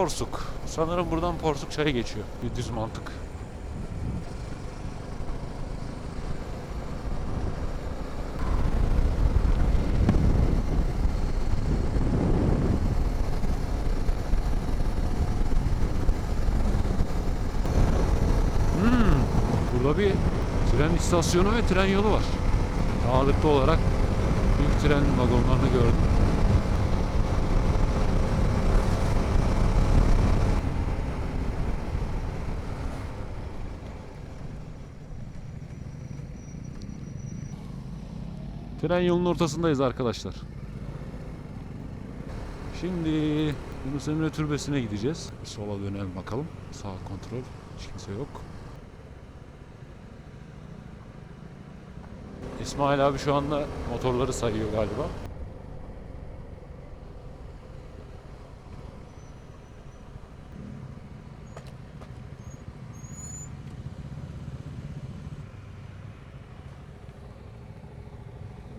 Porsuk. Sanırım buradan Porsuk çayı geçiyor. Bir düz mantık. Hmm, burada bir tren istasyonu ve tren yolu var. Ağırlıklı olarak büyük tren vagonlarını gördüm. Tren yolunun ortasındayız arkadaşlar. Şimdi Yunus Emre Türbesi'ne gideceğiz. Sola dönelim bakalım. Sağ kontrol. Hiç kimse yok. İsmail abi şu anda motorları sayıyor galiba.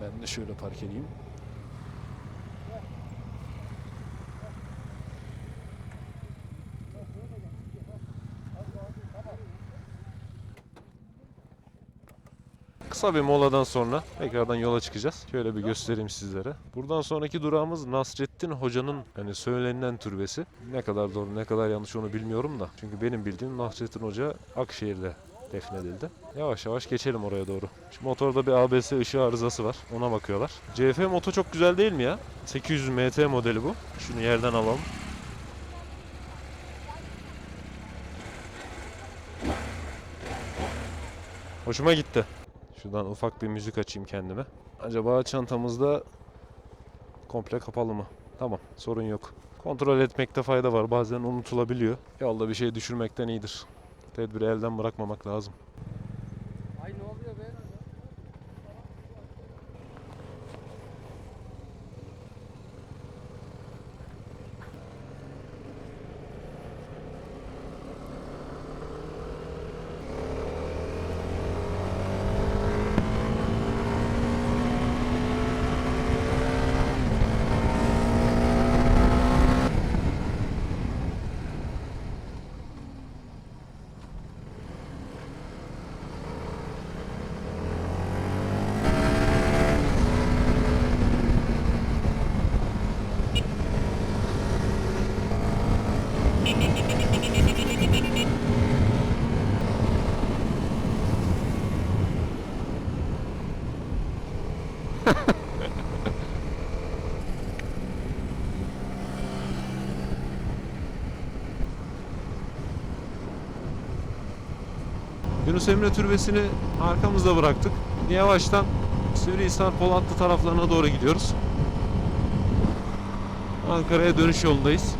Ben de şöyle park edeyim. Kısa bir moladan sonra tekrardan yola çıkacağız. Şöyle bir göstereyim sizlere. Buradan sonraki durağımız Nasrettin Hoca'nın hani söylenilen türbesi. Ne kadar doğru ne kadar yanlış onu bilmiyorum da. Çünkü benim bildiğim Nasrettin Hoca Akşehir'de defnedildi. Yavaş yavaş geçelim oraya doğru. Şu motorda bir ABS ışığı arızası var. Ona bakıyorlar. CF moto çok güzel değil mi ya? 800 MT modeli bu. Şunu yerden alalım. Hoşuma gitti. Şuradan ufak bir müzik açayım kendime. Acaba çantamızda komple kapalı mı? Tamam sorun yok. Kontrol etmekte fayda var. Bazen unutulabiliyor. Yolda bir şey düşürmekten iyidir. Tedbiri elden bırakmamak lazım. Yunus Emre Türbesi'ni arkamızda bıraktık. Yavaştan Sivrihisar Polatlı taraflarına doğru gidiyoruz. Ankara'ya dönüş yolundayız.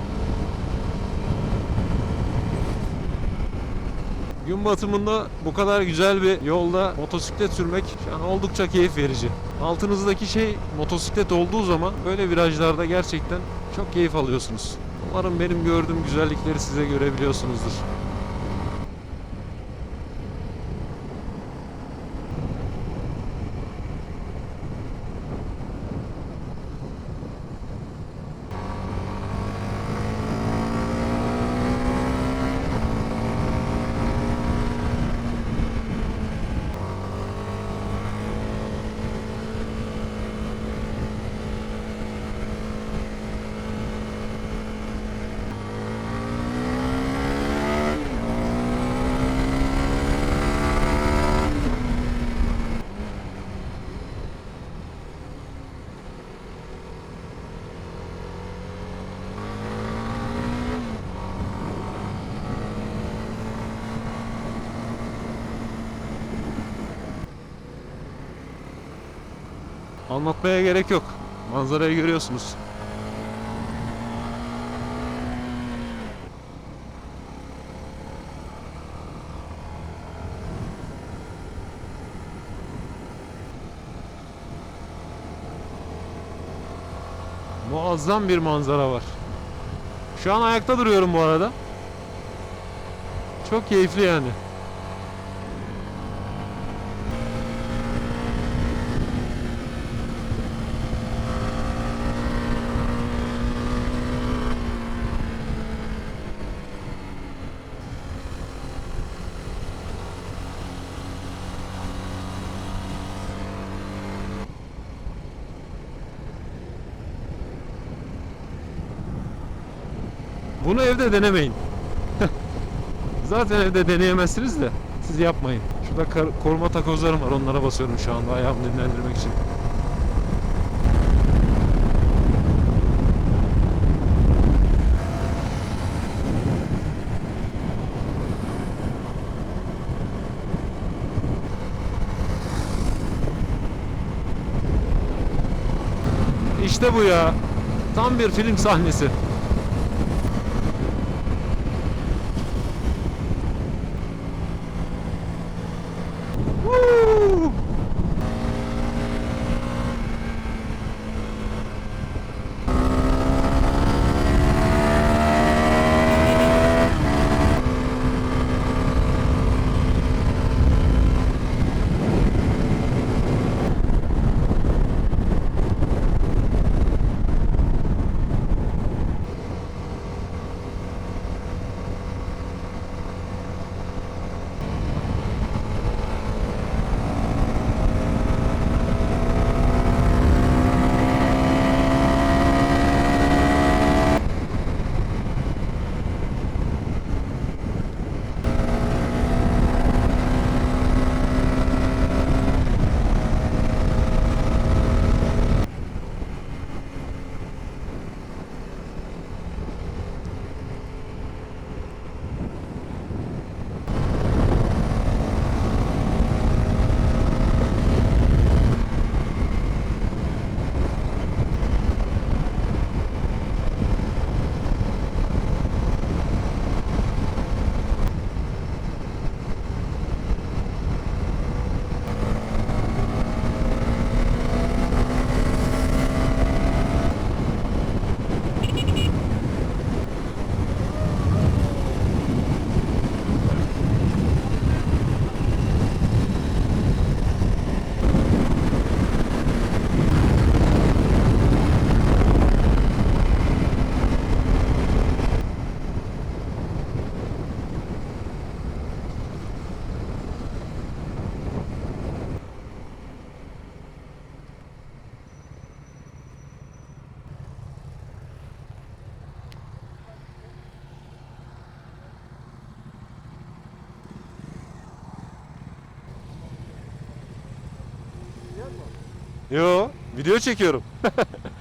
Gün batımında bu kadar güzel bir yolda motosiklet sürmek an oldukça keyif verici. Altınızdaki şey motosiklet olduğu zaman böyle virajlarda gerçekten çok keyif alıyorsunuz. Umarım benim gördüğüm güzellikleri size görebiliyorsunuzdur. Anlatmaya gerek yok. Manzarayı görüyorsunuz. Muazzam bir manzara var. Şu an ayakta duruyorum bu arada. Çok keyifli yani. Bunu evde denemeyin. Zaten evde deneyemezsiniz de siz yapmayın. Şurada koruma takozlarım var onlara basıyorum şu anda ayağımı dinlendirmek için. İşte bu ya. Tam bir film sahnesi. Yo, video çekiyorum.